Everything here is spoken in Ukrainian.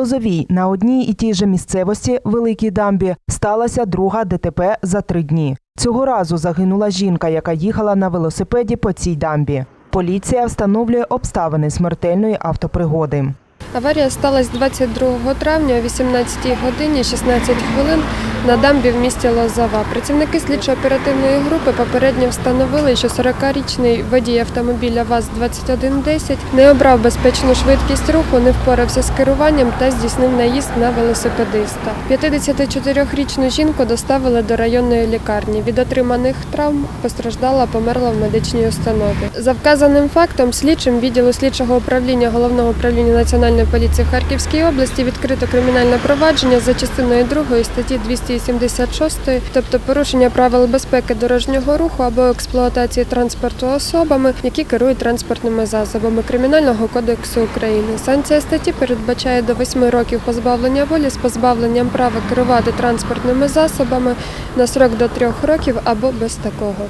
Лозовій на одній і тій же місцевості Великій дамбі сталася друга ДТП за три дні. Цього разу загинула жінка, яка їхала на велосипеді по цій дамбі. Поліція встановлює обставини смертельної автопригоди. Аварія сталася 22 травня о 18 годині 16 хвилин на дамбі в місті Лозова. Працівники слідчо-оперативної групи попередньо встановили, що 40-річний водій автомобіля ВАЗ-2110 не обрав безпечну швидкість руху, не впорався з керуванням та здійснив наїзд на велосипедиста. 54-річну жінку доставили до районної лікарні. Від отриманих травм постраждала, померла в медичній установі. За вказаним фактом, слідчим відділу слідчого управління головного управління національної поліції в Харківській області відкрито кримінальне провадження за частиною 2 статті 276, тобто порушення правил безпеки дорожнього руху або експлуатації транспорту особами, які керують транспортними засобами Кримінального кодексу України. Санкція статті передбачає до 8 років позбавлення волі з позбавленням права керувати транспортними засобами на срок до 3 років або без такого.